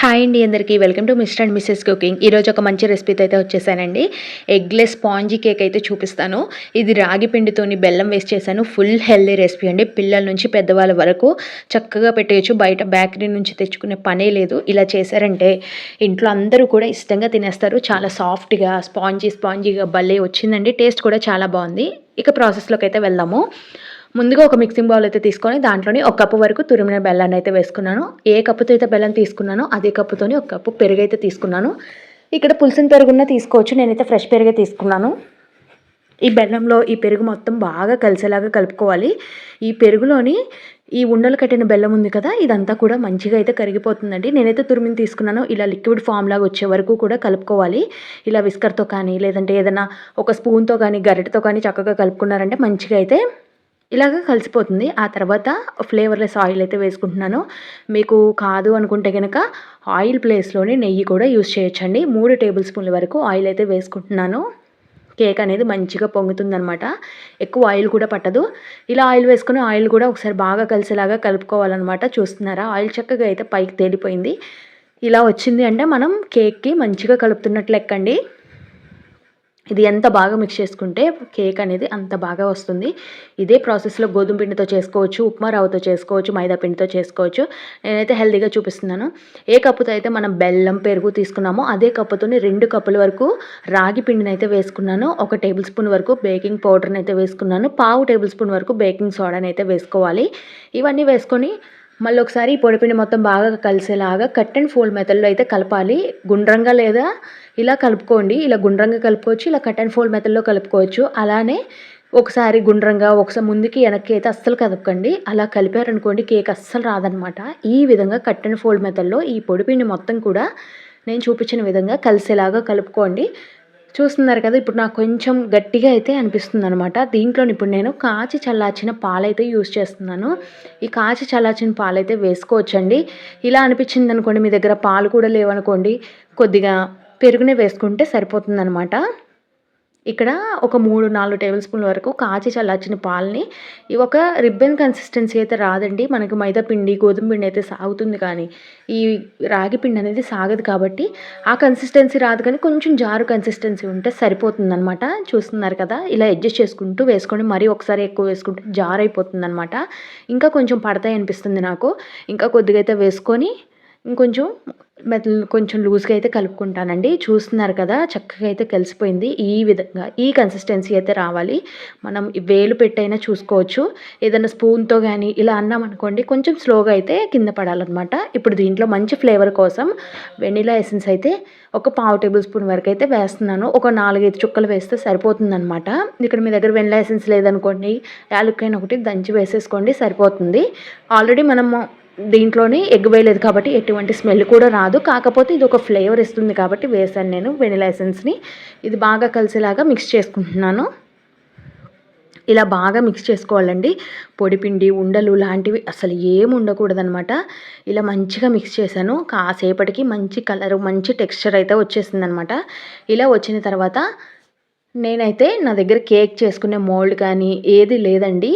Hi అండి అందరికీ. Welcome to Mr and Mrs cooking ఈరోజు ఒక మంచి రెసిపీతో అయితే వచ్చేసానండి. ఎగ్లెస్ స్పాంజీ కేక్ అయితే చూపిస్తాను. ఇది రాగి పిండితోని బెల్లం వేసి చేశాను. ఫుల్ హెల్దీ రెసిపీ అండి. పిల్లల నుంచి పెద్దవాళ్ళ వరకు చక్కగా పెట్టేయచ్చు. బయట బేకరీ నుంచి తెచ్చుకునే పనే లేదు. ఇలా చేశారంటే ఇంట్లో అందరూ కూడా ఇష్టంగా తినేస్తారు. చాలా సాఫ్ట్గా స్పాంజీ స్పాంజీగా భలే వచ్చిందండి. టేస్ట్ కూడా చాలా బాగుంది. ఇక ప్రాసెస్లోకి అయితే వెళ్దాము. ముందుగా ఒక మిక్సింగ్ బౌల్ అయితే తీసుకొని దాంట్లోని ఒక కప్పు వరకు తురిమిన బెల్లాన్ని అయితే వేసుకున్నాను. ఏ కప్పుతో అయితే బెల్లం తీసుకున్నానో అదే కప్పుతోని ఒక కప్పు పెరుగు అయితే తీసుకున్నాను. ఇక్కడ పులిసిన పెరుగున్న తీసుకోవచ్చు. నేనైతే ఫ్రెష్ పెరుగే తీసుకున్నాను. ఈ బెల్లంలో ఈ పెరుగు మొత్తం బాగా కలిసేలాగా కలుపుకోవాలి. ఈ పెరుగులోని ఈ ఉండలు కట్టిన బెల్లం ఉంది కదా ఇదంతా కూడా మంచిగా అయితే కరిగిపోతుందండి. నేనైతే తురిమిని తీసుకున్నాను. ఇలా లిక్విడ్ ఫామ్ లాగా వచ్చే వరకు కూడా కలుపుకోవాలి. ఇలా విస్కర్తో కానీ లేదంటే ఏదైనా ఒక స్పూన్తో కానీ గరిటతో కానీ చక్కగా కలుపుకున్నారంటే మంచిగా అయితే ఇలాగ కలిసిపోతుంది. ఆ తర్వాత ఫ్లేవర్లెస్ ఆయిల్ అయితే వేసుకుంటున్నాను. మీకు కాదు అనుకుంటే కనుక ఆయిల్ ప్లేస్లోనే నెయ్యి కూడా యూస్ చేయొచ్చండి. మూడు టేబుల్ స్పూన్ల వరకు ఆయిల్ అయితే వేసుకుంటున్నాను. కేక్ అనేది మంచిగా పొంగుతుందనమాట ఎక్కువ ఆయిల్ కూడా పట్టదు. ఇలా ఆయిల్ వేసుకుని ఆయిల్ కూడా ఒకసారి బాగా కలిసేలాగా కలుపుకోవాలన్నమాట. చూస్తున్నారా? ఆయిల్ చక్కగా అయితే పైకి తేలిపోయింది. ఇలా వచ్చింది అంటే మనం కేక్కి మంచిగా కలుపుతున్నట్లు ఎక్కండి ఇది ఎంత బాగా మిక్స్ చేసుకుంటే కేక్ అనేది అంత బాగా వస్తుంది. ఇదే ప్రాసెస్లో గోధుమ పిండితో చేసుకోవచ్చు ఉప్మా రవ్వతో చేసుకోవచ్చు మైదా పిండితో చేసుకోవచ్చు. నేనైతే హెల్తీగా చూపిస్తున్నాను. ఏ కప్పుతో అయితే మనం బెల్లం పెరుగు తీసుకున్నామో అదే కప్పుతోని రెండు కప్పుల వరకు రాగి పిండిని అయితే వేసుకున్నాను. ఒక టేబుల్ స్పూన్ వరకు బేకింగ్ పౌడర్ని అయితే వేసుకున్నాను. పావు టేబుల్ స్పూన్ వరకు బేకింగ్ సోడాని అయితే వేసుకోవాలి. ఇవన్నీ వేసుకొని మళ్ళీ ఒకసారి ఈ పొడిపిండి మొత్తం బాగా కలిసేలాగా కట్ అండ్ ఫోల్డ్ మెథడ్లో అయితే కలపాలి. గుండ్రంగా లేదా ఇలా కలుపుకోండి. ఇలా గుండ్రంగా కలుపుకోవచ్చు ఇలా కట్ అండ్ ఫోల్డ్ మెథడ్లో కలుపుకోవచ్చు. అలానే ఒకసారి గుండ్రంగా ఒకసారి ముందుకి వెనక్కి అయితే అస్సలు కదపకండి. అలా కలిపారనుకోండి కేక్ అస్సలు రాదనమాట. ఈ విధంగా కట్ అండ్ ఫోల్డ్ మెథడ్లో ఈ పొడిపిండి మొత్తం కూడా నేను చూపించిన విధంగా కలిసేలాగా కలుపుకోండి. చూస్తున్నారు కదా ఇప్పుడు నాకు కొంచెం గట్టిగా అయితే అనిపిస్తుంది అనమాట దీంట్లో ఇప్పుడు నేను కాచి చల్లార్చిన పాలైతే యూస్ చేస్తున్నాను. ఈ కాచి చల్లార్చిన పాలైతే వేసుకోవచ్చండి. ఇలా అనిపించింది అనుకోండి మీ దగ్గర పాలు కూడా లేవనుకోండి కొద్దిగా పెరుగునే వేసుకుంటే సరిపోతుందనమాట ఇక్కడ ఒక మూడు నాలుగు టేబుల్ స్పూన్ల వరకు కాచి చల్లార్చిన పాలని ఒక రిబ్బన్ కన్సిస్టెన్సీ అయితే రాదండి. మనకి మైదా పిండి గోధుమ పిండి అయితే సాగుతుంది కానీ ఈ రాగి పిండి అనేది సాగదు కాబట్టి ఆ కన్సిస్టెన్సీ రాదు కానీ కొంచెం జారు కన్సిస్టెన్సీ ఉంటే సరిపోతుంది అనమాట చూస్తున్నారు కదా ఇలా అడ్జస్ట్ చేసుకుంటూ వేసుకొని మరీ ఒకసారి ఎక్కువ వేసుకుంటే జారు అయిపోతుంది అనమాట ఇంకా కొంచెం పడతాయి అనిపిస్తుంది నాకు. ఇంకా కొద్దిగా అయితే వేసుకొని ఇంకొంచెం మెతల్ కొంచెం లూజ్గా అయితే కలుపుకుంటానండి. చూస్తున్నారు కదా చక్కగా అయితే కలిసిపోయింది. ఈ విధంగా ఈ కన్సిస్టెన్సీ అయితే రావాలి. మనం వేలు పెట్టైనా చూసుకోవచ్చు. ఏదైనా స్పూన్తో కానీ ఇలా అన్నామనుకోండి కొంచెం స్లోగా అయితే కింద పడాలన్నమాట. ఇప్పుడు దీంట్లో మంచి ఫ్లేవర్ కోసం వెనిలా ఎసెన్స్ అయితే ఒక పావు టేబుల్ స్పూన్ వరకు అయితే వేస్తున్నాను. ఒక నాలుగైదు చుక్కలు వేస్తే సరిపోతుందన్నమాట. ఇక్కడ మీ దగ్గర వెనిలా ఎసెన్స్ లేదనుకోండి యాలుక్కైనా ఒకటి దంచి వేసేసుకోండి సరిపోతుంది. ఆల్రెడీ మనము దీంట్లోని ఎగ్ వేయలేదు కాబట్టి ఎటువంటి స్మెల్ కూడా రాదు. కాకపోతే ఇది ఒక ఫ్లేవర్ ఇస్తుంది కాబట్టి వేసాను నేను వెనిలా ఎసెన్స్ని. ఇది బాగా కలిసేలాగా మిక్స్ చేసుకుంటున్నాను. ఇలా బాగా మిక్స్ చేసుకోవాలండి. పొడిపిండి ఉండలు లాంటివి అసలు ఏమి ఉండకూడదనమాట ఇలా మంచిగా మిక్స్ చేశాను. కాసేపటికి మంచి కలర్ మంచి టెక్స్చర్ అయితే వచ్చేసింది అనమాట ఇలా వచ్చిన తర్వాత నేనైతే నా దగ్గర కేక్ చేసుకునే మోల్డ్ కానీ ఏది లేదండి.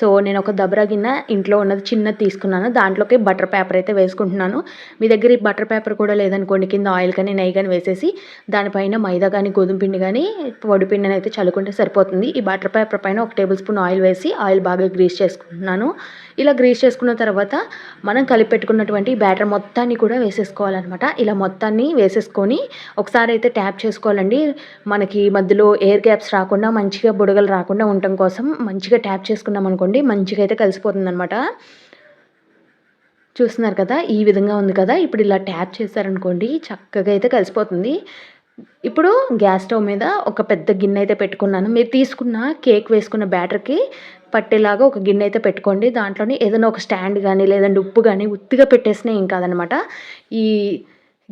సో నేను ఒక దబరా గిన్నె ఇంట్లో ఉన్నది చిన్నది తీసుకున్నాను. దాంట్లోకి బటర్ పేపర్ అయితే వేసుకుంటున్నాను. మీ దగ్గర ఈ బటర్ పేపర్ కూడా లేదనుకోండి కింద ఆయిల్ కానీ నెయ్యి కానీ వేసేసి దానిపైన మైదా కానీ గోధుమ పిండి కానీ పొడి అయితే చల్లుకుంటే సరిపోతుంది. ఈ బటర్ పేపర్ పైన ఒక టేబుల్ స్పూన్ ఆయిల్ వేసి ఆయిల్ బాగా గ్రీస్ చేసుకుంటున్నాను. ఇలా గ్రీస్ చేసుకున్న తర్వాత మనం కలిపి పెట్టుకున్నటువంటి బ్యాటర్ మొత్తాన్ని కూడా వేసేసుకోవాలన్నమాట. ఇలా మొత్తాన్ని వేసేసుకొని ఒకసారి అయితే ట్యాప్ చేసుకోవాలండి. మనకి మధ్యలో ఎయిర్ గ్యాప్స్ రాకుండా మంచిగా బుడగలు రాకుండా ఉండటం కోసం మంచిగా ట్యాప్ చేసుకున్నాం అనుకోండి మంచిగా అయితే కలిసిపోతుంది అనమాట చూస్తున్నారు కదా ఈ విధంగా ఉంది కదా ఇప్పుడు ఇలా ట్యాప్ చేశారనుకోండి చక్కగా అయితే కలిసిపోతుంది. ఇప్పుడు గ్యాస్ స్టవ్ మీద ఒక పెద్ద గిన్నె అయితే పెట్టుకున్నాను. మీరు తీసుకున్న కేక్ వేసుకున్న బ్యాటర్కి పట్టేలాగా ఒక గిన్నె అయితే పెట్టుకోండి. దాంట్లోనే ఏదైనా ఒక స్టాండ్ కానీ లేదంటే ఉప్పు కానీ ఉత్తిగా పెట్టేసినా ఏం కాదనమాట ఈ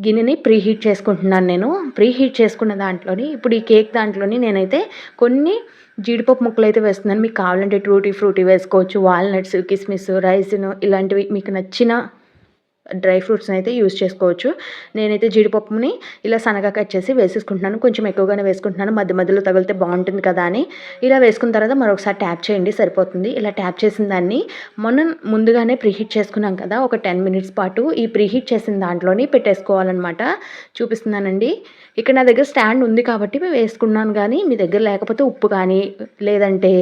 గిన్నెని ప్రీ హీట్ చేసుకుంటున్నాను నేను. ప్రీ హీట్ చేసుకున్న దాంట్లోని ఇప్పుడు ఈ కేక్ దాంట్లోని నేనైతే కొన్ని జీడిపప్పు ముక్కలు అయితే వేస్తున్నాను. మీకు కావాలంటే ట్రూటీ ఫ్రూటీ వేసుకోవచ్చు. వాల్నట్స్ కిస్మిస్ రైస్ను ఇలాంటివి మీకు నచ్చిన డ్రై ఫ్రూట్స్ని అయితే యూస్ చేసుకోవచ్చు. నేనైతే జీడిపప్పుని ఇలా సన్నగా కట్ చేసి వేసేసుకుంటున్నాను. కొంచెం ఎక్కువగానే వేసుకుంటున్నాను. మధ్య మధ్యలో తగిలితే బాగుంటుంది కదా అని. ఇలా వేసుకున్న తర్వాత మరొకసారి ట్యాప్ చేయండి. సరిపోతుంది. ఇలా ట్యాప్ చేసిన దాన్ని మనం ముందుగానే ప్రీహీట్ చేసుకున్నాం కదా ఒక టెన్ మినిట్స్ పాటు ఈ ప్రీహీట్ చేసిన దాంట్లోని పెట్టేసుకోవాలన్నమాట. చూపిస్తున్నానండి. ఇక్కడ నా దగ్గర స్టాండ్ ఉంది కాబట్టి వేసుకున్నాను కానీ మీ దగ్గర లేకపోతే ఉప్పు కానీ లేదంటే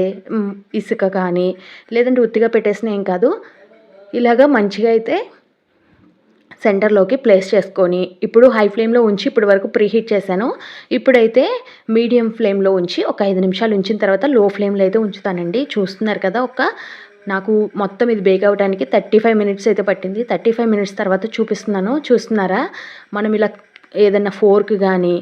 ఇసుక కానీ లేదంటే ఉత్తిగా పెట్టేసిన ఏం కాదు. ఇలాగ మంచిగా అయితే సెంటర్లోకి ప్లేస్ చేసుకొని ఇప్పుడు హై ఫ్లేమ్లో ఉంచి ఇప్పటి వరకు ప్రీహీట్ చేశాను. ఇప్పుడైతే మీడియం ఫ్లేమ్లో ఉంచి ఒక ఐదు నిమిషాలు ఉంచిన తర్వాత లో ఫ్లేమ్లో అయితే ఉంచుతానండి. చూస్తున్నారు కదా ఒక నాకు మొత్తం ఇది బేక్ అవ్వడానికి థర్టీ ఫైవ్ మినిట్స్ అయితే పట్టింది. థర్టీ ఫైవ్ మినిట్స్ తర్వాత చూపిస్తున్నాను. చూస్తున్నారా? మనం ఇలా ఏదైనా ఫోర్క్ కానీ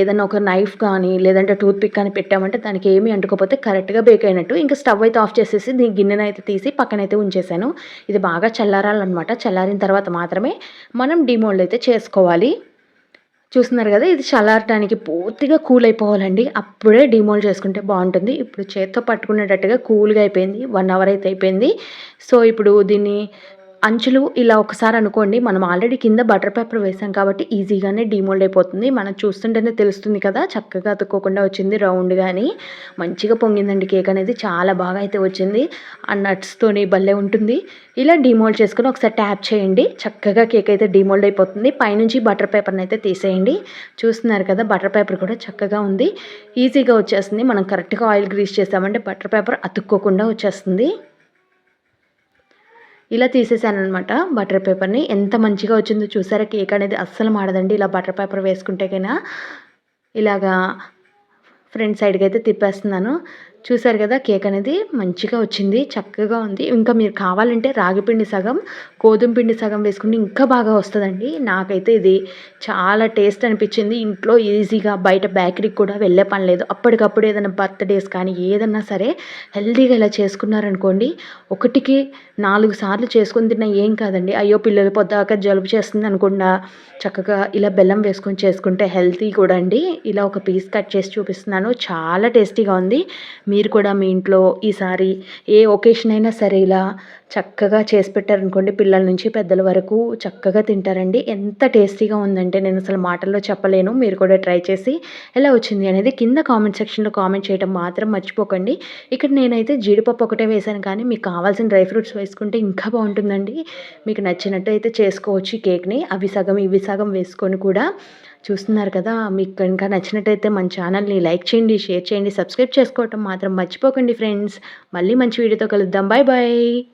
ఏదైనా ఒక నైఫ్ కానీ లేదంటే టూత్ పిక్ కానీ పెట్టామంటే దానికి ఏమీ అంటుకోకపోతే కరెక్ట్గా బేక్ అయినట్టు. ఇంకా స్టవ్ అయితే ఆఫ్ చేసేసి దీని గిన్నెను అయితే తీసి పక్కనైతే ఉంచేసాను. ఇది బాగా చల్లారాలన్నమాట. చల్లారిన తర్వాత మాత్రమే మనం డిమోల్డ్ అయితే చేసుకోవాలి. చూస్తున్నారు కదా ఇది చల్లారటానికి పూర్తిగా కూల్ అయిపోవాలండి. అప్పుడే డిమోల్డ్ చేసుకుంటే బాగుంటుంది. ఇప్పుడు చేత్తో పట్టుకునేటట్టుగా కూల్గా అయిపోయింది. వన్ అవర్ అయితే అయిపోయింది. సో ఇప్పుడు దీన్ని అంచులు ఇలా ఒకసారి అనుకోండి మనం ఆల్రెడీ కింద బటర్ పేపర్ వేసాం కాబట్టి ఈజీగానే డిమోల్డ్ అయిపోతుంది. మనం చూస్తుంటేనే తెలుస్తుంది కదా చక్కగా అతుక్కోకుండా వచ్చింది రౌండ్ కానీ మంచిగా పొంగిందండి కేక్ అనేది చాలా బాగా అయితే వచ్చింది. ఆ నట్స్తోని భలే ఉంటుంది. ఇలా డిమోల్డ్ చేసుకుని ఒకసారి ట్యాప్ చేయండి. చక్కగా కేక్ అయితే డిమోల్డ్ అయిపోతుంది. పైనుంచి బటర్ పేపర్ని అయితే తీసేయండి. చూస్తున్నారు కదా బటర్ పేపర్ కూడా చక్కగా ఉంది. ఈజీగా వచ్చేస్తుంది. మనం కరెక్ట్గా ఆయిల్ గ్రీస్ చేసామంటే బటర్ పేపర్ అతుక్కోకుండా వచ్చేస్తుంది. ఇలా తీసేసాను అనమాట బటర్ పేపర్ని ఎంత మంచిగా వచ్చిందో చూసారా? కేక్ అనేది అస్సలు మాడదండి. ఇలా బటర్ పేపర్ వేసుకుంటే కైనా ఇలాగా ఫ్రంట్ సైడ్కి అయితే తిప్పేస్తున్నాను. చూసారు కదా కేక్ అనేది మంచిగా వచ్చింది చక్కగా ఉంది. ఇంకా మీరు కావాలంటే రాగి పిండి సగం గోధుమ పిండి సగం వేసుకుంటే ఇంకా బాగా వస్తుందండి. నాకైతే ఇది చాలా టేస్ట్ అనిపించింది. ఇంట్లో ఈజీగా బయట బేకరీకి కూడా వెళ్ళే పని లేదు. అప్పటికప్పుడు ఏదైనా బర్త్డేస్ కానీ ఏదన్నా సరే హెల్తీగా ఇలా చేసుకున్నారనుకోండి ఒకటికి నాలుగు సార్లు చేసుకుని తిన్నా ఏం కాదండి. అయ్యో పిల్లలు పొద్దాక జలుబు చేస్తుంది అనుకుండా చక్కగా ఇలా బెల్లం వేసుకొని చేసుకుంటే హెల్తీ కూడా అండి. ఇలా ఒక పీస్ కట్ చేసి చూపిస్తున్నాను. చాలా టేస్టీగా ఉంది. మీరు కూడా మీ ఇంట్లో ఈసారి ఏ ఒకేషన్ అయినా సరే ఇలా చక్కగా చేసి పెట్టారనుకోండి పిల్లల నుంచి పెద్దల వరకు చక్కగా తింటారండి. ఎంత టేస్టీగా ఉందంటే నేను అసలు మాటల్లో చెప్పలేను. మీరు కూడా ట్రై చేసి ఎలా వచ్చింది అనేది కింద కామెంట్ సెక్షన్లో కామెంట్ చేయడం మాత్రం మర్చిపోకండి. ఇక్కడ నేనైతే జీడిపప్పు ఒకటే వేశాను కానీ మీకు కావాల్సిన డ్రై ఫ్రూట్స్ వేసుకుంటే ఇంకా బాగుంటుందండి. మీకు నచ్చినట్టు అయితే చేసుకోవచ్చు కేక్ని. అవి సగం ఇవి సగం వేసుకొని కూడా చూస్తున్నారు కదా మీకు కనుక నచ్చినట్టయితే మన ఛానల్ని లైక్ చేయండి షేర్ చేయండి సబ్స్క్రైబ్ చేసుకోవటం మాత్రం మర్చిపోకండి ఫ్రెండ్స్. మళ్ళీ మంచి వీడియోతో కలుద్దాం. Bye bye.